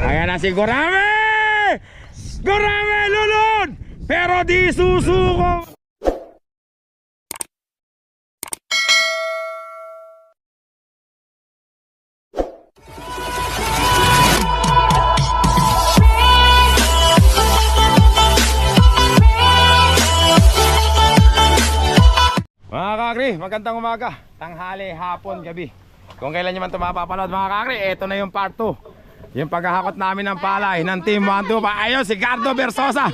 Ayan na si Gorame! Gorame lulod! Pero di susuko! Mga kakri, magandang umaga. Tanghali, hapon, gabi. Kung kailan nyo man ito mapapanood mga kakri, ito na yung part 2. Yung paghahakot namin ng palay ng Team 1 2 pa. Ayun, si Gardo Versosa.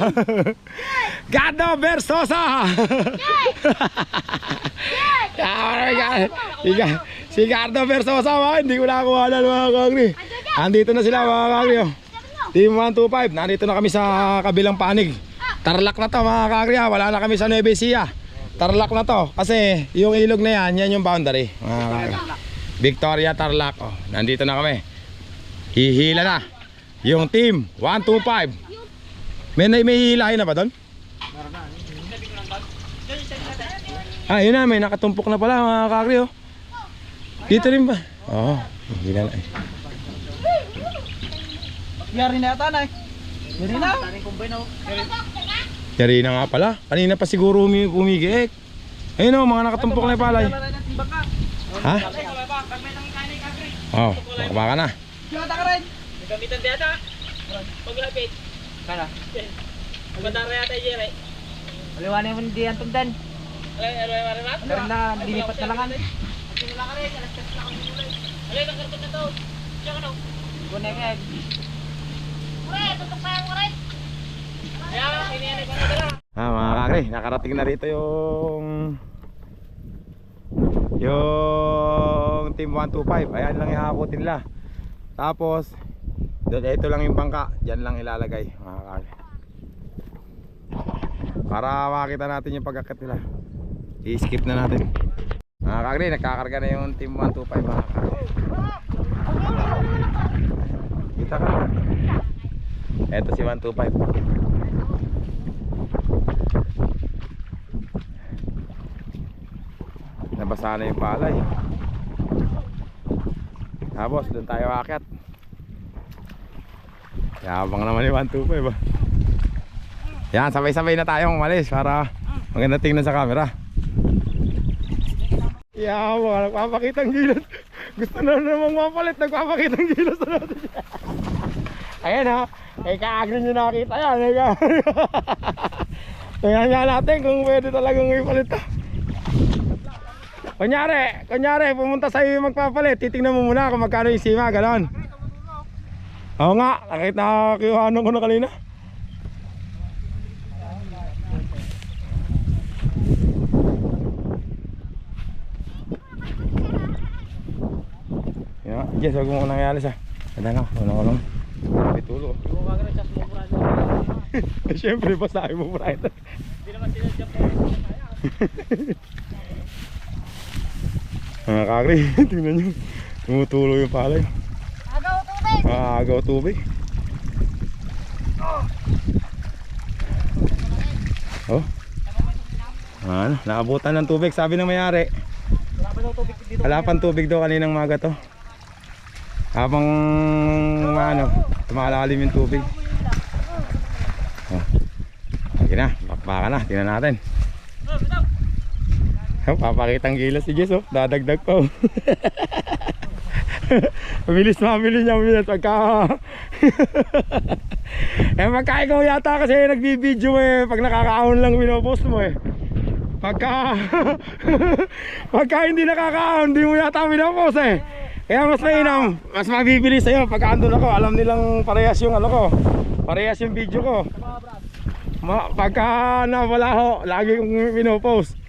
Gardo Versosa. si, Ga- si Gardo Versosa, mga, hindi ko nakuha na mga kakri. Andito na sila mga kakri. Oh. Team 125, nandito na kami sa kabilang panig. Tarlac na to mga kakri, ha. wala na kami sa Nueva Ecija. Tarlac na to kasi yung ilog na yan, yan yung boundary. Mga. Victoria Tarlac. Oh, nandito na kami. Hihila na. Yung team 125. May, may hihilahin na ba doon? Ah, yun na, may nakatumpok na pala mga kakri. Oh. Dito rin ba? Oo, oh, hihila na. eh. Yari na yata na eh. Yari na. Yari na nga pala. Kanina pa siguro umi umigiik. Ayun o, mga nakatumpok na palay. Ha? Oo, oh, baka na. Siyata ka rin. Gamitan di ata. Paglapit. Kana. Magandang rin ata Jerry. Maliwanag mo hindi ang tugdan. Ay, yung marinat? Pero na, linipat na lang ano. Wala ka rin. Alas 3 na kami mulay. Alay, ang karton na to. Siya ka no. Gunay ka eh. Kaya, hinihanay ko na dala. Ah, mga kakri, nakarating na rito yung yung team 125. Ayan lang ihakutin nila. Tapos doon ito lang yung bangka, diyan lang ilalagay. Para makita natin yung pagkakit nila. I-skip na natin. Mga kakri, nagkakarga na yung team 125, mga kakri. Kita ka. Ito si 125. Nabasa na yung palay. Tapos doon tayo akit. Yabang naman yung 125 ba. Yan, sabay-sabay na tayong umalis para maganda tingnan sa camera. Yabang, nagpapakita ang gilas. Gusto na namang mapalit, nagpapakita ang gilas na natin. Ayan ha, kay kaagrin nyo nakita yan. eh, Tingnan nga natin kung pwede talagang ipalit to. Kunyari, kunyari, pumunta sa'yo yung magpapalit, titingnan mo muna kung magkano yung sima, ganon. Oo nga, nakita kiwanan ko na kanina. Yeah, Jess, huwag mo nang ialis ah. Kada nga, wala ko lang. May tulo. Yung mga ganun, chas mo mura. Siyempre, basahin mo Brian. Hindi naman sila dyan po. Mga kakri, tingnan nyo. Tumutulo yung palay. Agaw tubig! Maagaw tubig. Oh. Ano, naabutan ng tubig, sabi ng mayari. Wala pang tubig daw kaninang maga to. Habang ano, tumalalim yung tubig. Oh. Sige na, bakbaka na, tingnan natin. Papakitang gilas. Si Jess oh, dadagdag pa oh. Mabilis mabili niya, mabilis. Pagka Eh pagka yata kasi nagbibideo eh. Pag nakakaahon lang pinopost mo eh. Pagka Pagka hindi nakakaahon, hindi mo yata pinopost eh. Kaya mas mainam, mas mabibili sa'yo. Pagka andun ako, alam nilang parehas yung ano ko Parehas yung video ko. Ma Pagka nawala ho, lagi kong pinopost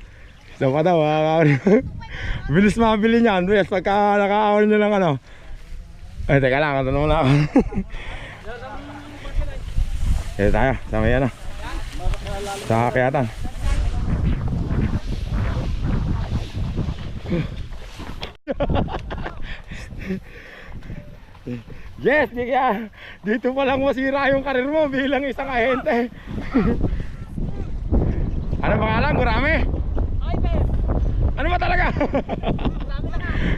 So pa daw, mga Bilis mabili niyan, bilis pagka nakaahon nyo lang ano Ay, teka lang, tanong na ako Dito tayo, sa may ano Sa kayatan Yes, di kaya dito pa lang masira yung karir mo bilang isang ahente. ano pangalan? Gurame? Talaga?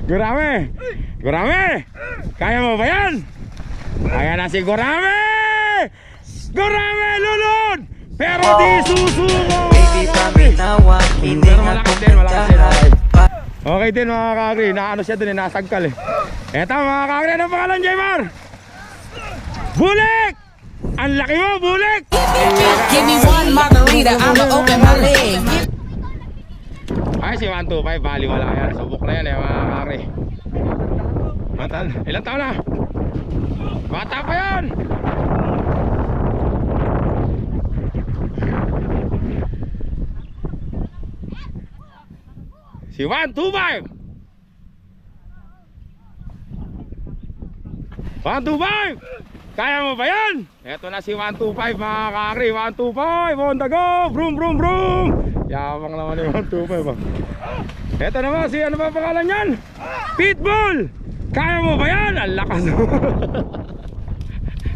Gurame! Gurame! Kaya mo ba yan? Ayan na si Gorame! Gorame lulod! Pero di susuko! Baby, hindi nga Okay din mga kakri, naano siya dun eh, nasagkal eh. Eto mga kakri, anong pangalan Jaymar? Bulik! Ang laki mo, bulik! Give me one margarita, I'ma open my leg. Ay, si 125, bali wala yan. Subok na yan eh, mga kakri. Matan, ilang taon na? Bata pa yan! Si 125! 125! Kaya mo ba yan? Eto na si 125 mga kakri 125 on the go Vroom vroom vroom Yabang naman ni 125 ah. Eto naman si ano ba pangalan yan? Pitbull Kaya mo ba yan? Ang lakas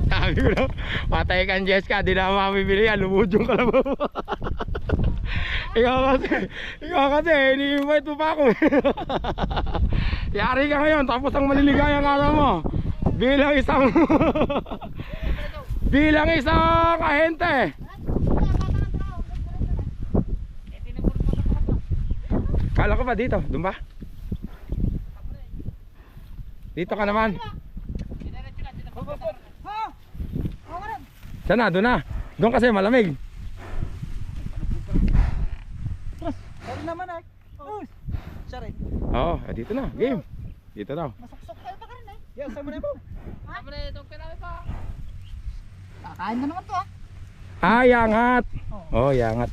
Sabi ko na Patay kang Jessica Di na mamibili yan Lumudyo ka na ba Ikaw kasi Ikaw kasi Ini-invite mo pa ako eh. Yari ka ngayon Tapos ang maliligayang araw mo Bilang isang Bilang isang ahente Kala ko ba dito? Doon ba? Dito ka naman Saan na? Doon na Doon kasi malamig Sorry naman. Oh. Sorry. Oo, eh, dito na, game Dito daw Yan, sama na mo. Tama na itong pinami pa. Kakain na naman to ah. Ah, yangat Oh, yangat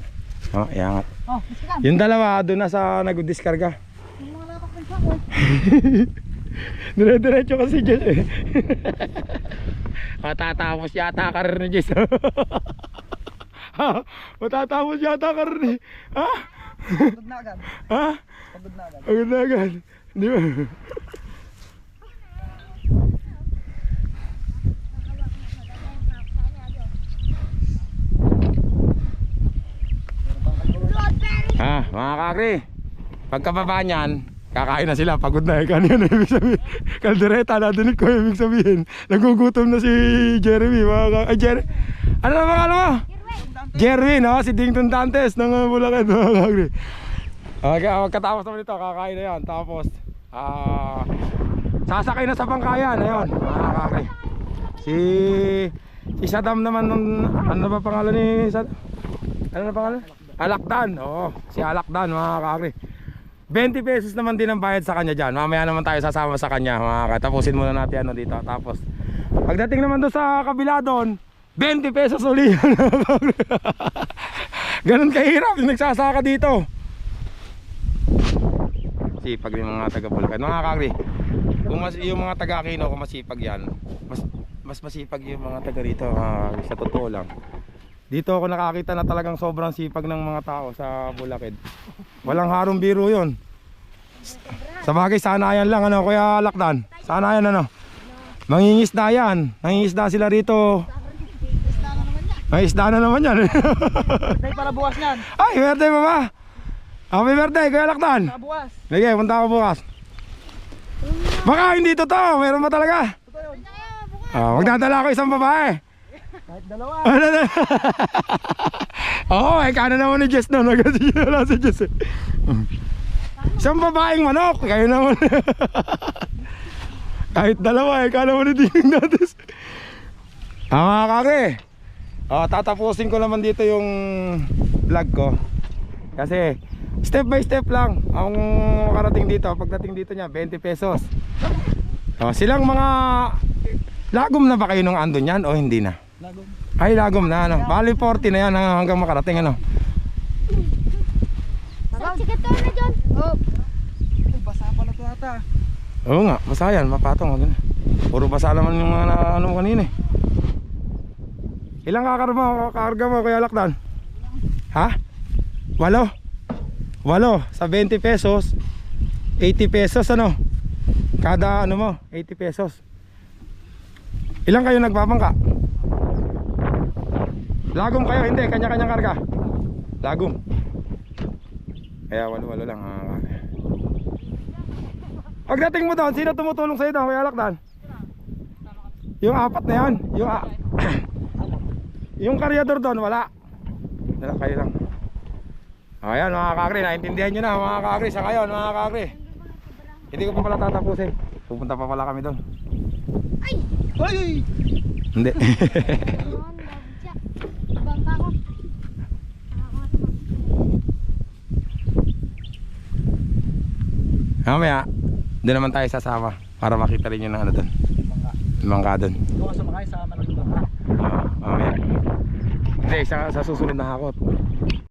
Oh, yangat Oh. Yung dalawa, doon na sa nag-discarga Yung mga ng sako. Dire-diretso kasi Jess eh. Matatapos yata ka rin ni Jess. ha? Matatapos yata ka rin eh. Ha? Pagod na agad. Ha? Pagod na agad. Agad na agad. Di ba? Ha, mga kakri. Pagkababa niyan, kakain na sila. Pagod na eh. Kanina ibig sabihin. Kaldereta, nadinig ko ibig sabihin. Nagugutom na si Jeremy. Mga kak- Ay, Jeremy. Ano na pangalan mo? Jeremy, no? Si Ding Dong Dantes ng uh, Bulacan, mga kakri. Okay, ah, pagkatapos naman ito, kakain na yan. Tapos, ah, sasakay na sa bangkayan. Ayun, mga kakri. Si, si Saddam naman, ano ba pangalan ni Saddam? Ano na pangalan? Alakdan, oo. Si Alakdan, mga kakri. 20 pesos naman din ang bayad sa kanya dyan. Mamaya naman tayo sasama sa kanya. Mga kakri. Tapusin muna natin ano dito. Tapos, pagdating naman doon sa kabila doon, 20 pesos uli yan. kahirap yung nagsasaka dito. Sipag yung mga taga Bulacan. Mga kakri, kung mas, yung mga taga Aquino, kung masipag yan, mas, mas masipag yung mga taga rito. kakri, sa totoo lang. Dito ako nakakita na talagang sobrang sipag ng mga tao sa Bulacan. Walang harong biro yun. Sa bagay, sanayan lang ano, Kuya Lakdan. Sanayan ano. Mangingisda yan. Nangingisda sila rito. May isda na naman yan. Tay para bukas niyan. Ay, birthday pa ba? Happy birthday, Kuya Lakdan. Para bukas. Sige, punta ako bukas. Baka hindi totoo, meron ba talaga? Ah, magdadala ako isang babae. Kahit dalawa. Ano na? Oo, eh, kano naman ni Jess na. Nagasi wala si Jess eh. Isang babaeng manok, kayo naman. Kahit dalawa eh, kano naman ni Ding Natis. Ah, mga kake. Oh, tatapusin ko naman dito yung vlog ko. Kasi step by step lang ang makarating dito. Pagdating dito niya, 20 pesos. Oh, silang mga lagom na ba kayo nung andun yan o hindi na? Lagom. Ay, lagom na ano. Bali 40 na yan hanggang makarating ano. Sa chicken na dyan. Oh. Basa pa na ito ata. Oo nga, basa yan, mapatong. Ano. Puro basa naman yung mga ano kanina eh. Ilang kakarga mo, kakarga mo kaya lakdan? Ha? Walo? Walo, sa 20 pesos, 80 pesos ano? Kada ano mo, 80 pesos. Ilang kayo nagbabangka? Lagom kayo, hindi, kanya-kanyang karga. Lagom. Kaya walo-walo lang. ah. Pagdating mo doon, sino tumutulong sa'yo doon, Kuya Lakdan? Yung apat na yan. Yung, a- yung karyador doon, wala. Dala kayo lang. Ayan mga kakri, naintindihan nyo na mga kakri sa ngayon mga kakri. Hindi ko pa pala tatapusin. Pupunta pa pala kami doon. Ay! ay! Hindi. Ayun, nabigyan. Bangka ko. Mamaya, doon naman tayo sasama para makita rin yun ng ano doon. Mangka doon. Doon ka sumakay sa malaking bangka. Oo, mamaya. Hindi, sa, sa susunod na hakot.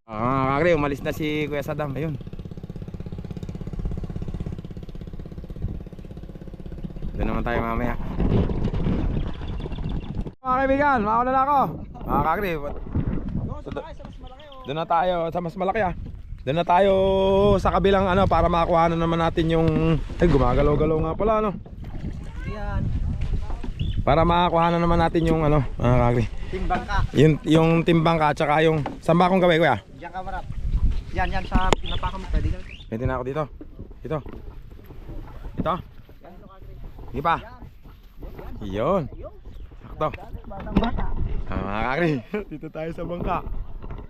Ah, kakri, umalis na si Kuya Saddam. Ayun. Doon naman tayo mamaya. Mga kaibigan, mauna na ako. Mga malaki oh. doon na tayo sa mas malaki ah. Doon na tayo sa kabilang ano para makuha na naman natin yung ay gumagalaw-galaw nga pala ano. Yan. Para makakuha na naman natin yung ano, mga kakri. Team bangka. Yung yung timbang ka at saka yung saan ba akong gawin kuya? Diyan ka marap. Yan, yan sa pinapakan mo. Pwede ka. Pwede na ako dito. Dito. Ito. Hindi pa. Yun. Sakto. Ah, mga kakri. Dito tayo sa bangka.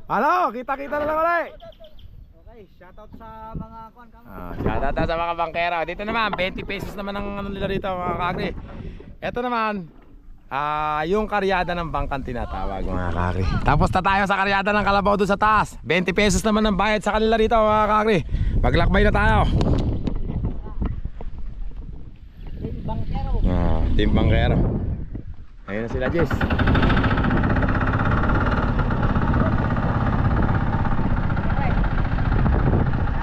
Ano? Kita-kita na lang ulit. Okay, shoutout sa mga kuan kamo. Ah, shout out sa mga bangkero. Dito naman, 20 pesos naman ang ano nila rito mga kakri. Ito naman, ah, yung karyada ng bangkang tinatawag mga kakri. Tapos na tayo sa karyada ng kalabaw doon sa taas. 20 pesos naman ang bayad sa kanila rito mga kakri. Maglakbay na tayo. Team bangkero. Ah, team bangkero. Ayun na sila, Jess.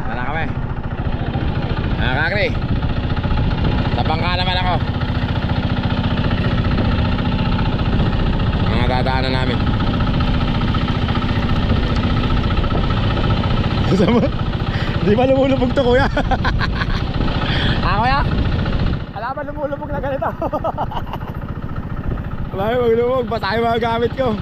Wala kami. Ah, kakri. Sa bangka naman ako. Mga dadaanan namin. Sama? Di ba lumulubog to kuya? ah kuya? Wala ba lumulubog na ganito? Wala ba lumulubog? Basta yung mga gamit ko.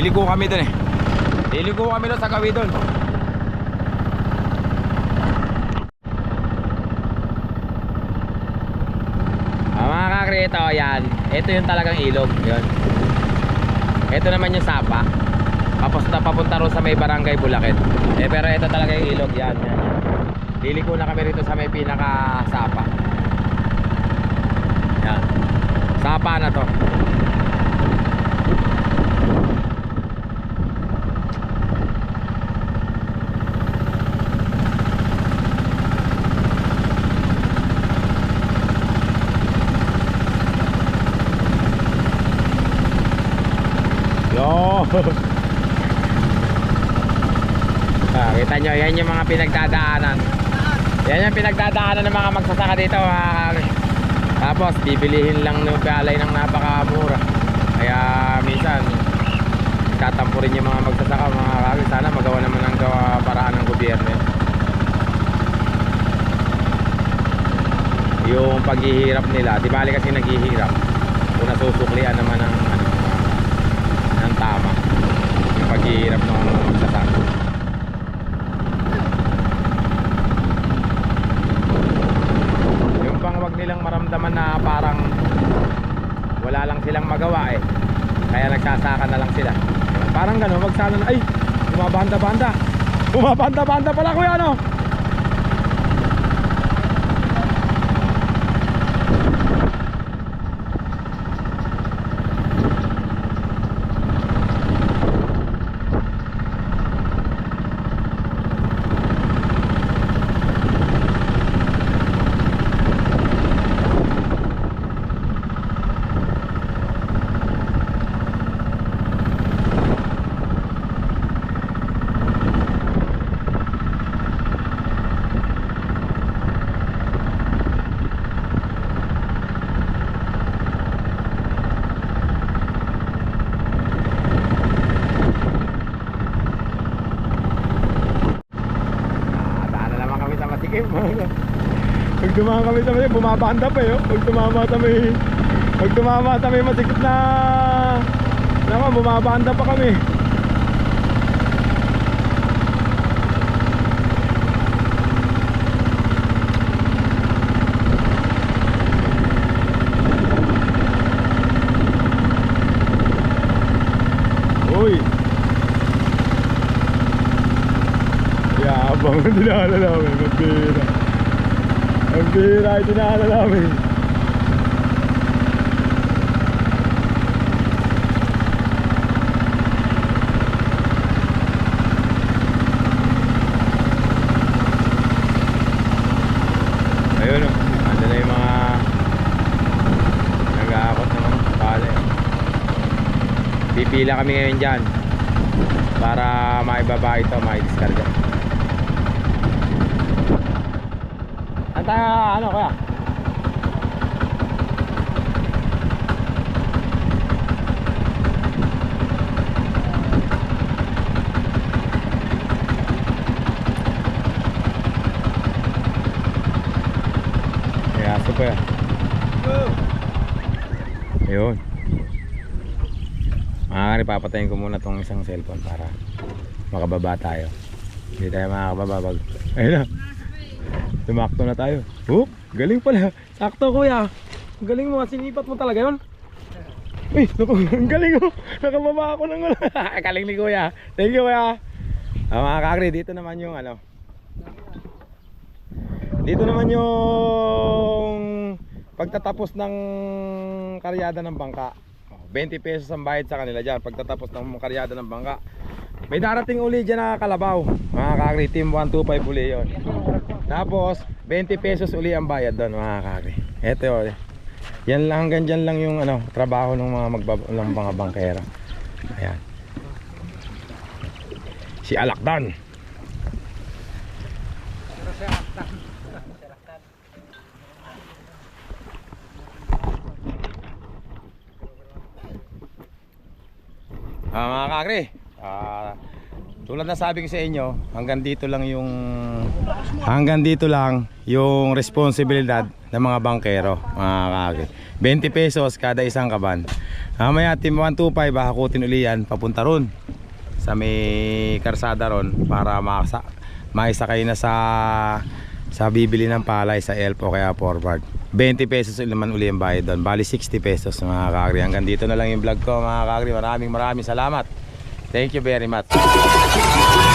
Liliko kami dun eh. Liliko kami doon sa gawi doon. Ah, mga kakri, ito, yan. Ito yung talagang ilog. Yun. Ito naman yung sapa. Papunta, papunta ro sa may barangay Bulaket. Eh, pero ito talaga yung ilog. Yan, yan. Liliko na kami rito sa may pinaka sapa. Yan. Sapa na to. Yo. ah, kita nyo, yan yung mga pinagdadaanan. Yan yung pinagdadaanan ng mga magsasaka dito. Tapos, bibilihin lang ng palay ng napakamura. Kaya, minsan, tatampo rin yung mga magsasaka, mga kakri. Sana magawa naman ng gawa paraan ng gobyerno. Yung paghihirap nila, di bali kasi naghihirap. Kung nasusuklian naman ng ano, ng tama yung paghihirap ng mga magsasaka yung pang wag nilang maramdaman na parang wala lang silang magawa eh. Kaya nagsasaka na lang sila. Parang gano'n wag sana ay! Bumabanda-banda bumabanda-banda pala kuya ano Ah, daan na naman kami sa dumaan kami sa matikim, bumabanda pa eh. Pag tumama sa may Pag tumama sa may masikip na naman, bumabanda pa kami. Uy! Yabang ang dinala namin, ang bira. Ang bira ay dinala namin. Ayun o, ando na yung mga nag-aakot ng mga pala. Pipila kami ngayon dyan para maibaba ito, maidiskarga. Ang tayo, ano kaya? May aso pa yan. Ayun. Maaari papatayin ko muna tong isang cellphone para makababa tayo. Hindi tayo makakababa pag... Ayun na. Tumakto na tayo. Oh, galing pala. Sakto kuya. Ang galing mo. Sinipat mo talaga yun. Uy, naku, ang galing mo. Nakababa ako ng wala. galing ni kuya. Thank you kuya. Ah, mga kakri, dito naman yung ano. Dito naman yung pagtatapos ng karyada ng bangka. 20 pesos ang bayad sa kanila dyan pagtatapos ng karyada ng bangka. May darating uli dyan na kalabaw. Mga kakri, team 125 uli yun. Tapos, 20 pesos uli ang bayad doon mga kakri. Eto yun. Yan lang, hanggang dyan lang yung ano, trabaho ng mga magbab ng mga bangkero. Ayan. Si Alakdan. Ah, mga kakri, ah, tulad na sabi ko sa inyo, hanggang dito lang yung hanggang dito lang yung responsibilidad ng mga bangkero, mga kakri. 20 pesos kada isang kaban. Mamaya team 125 hakutin uli yan papunta ron sa may karsada ron para makasa maisakay na sa sa bibili ng palay sa Elpo kaya forward. 20 pesos naman uli ang bayad doon. Bali 60 pesos mga kakri hanggang dito na lang yung vlog ko mga kakri maraming maraming salamat. Thank you very much Oh,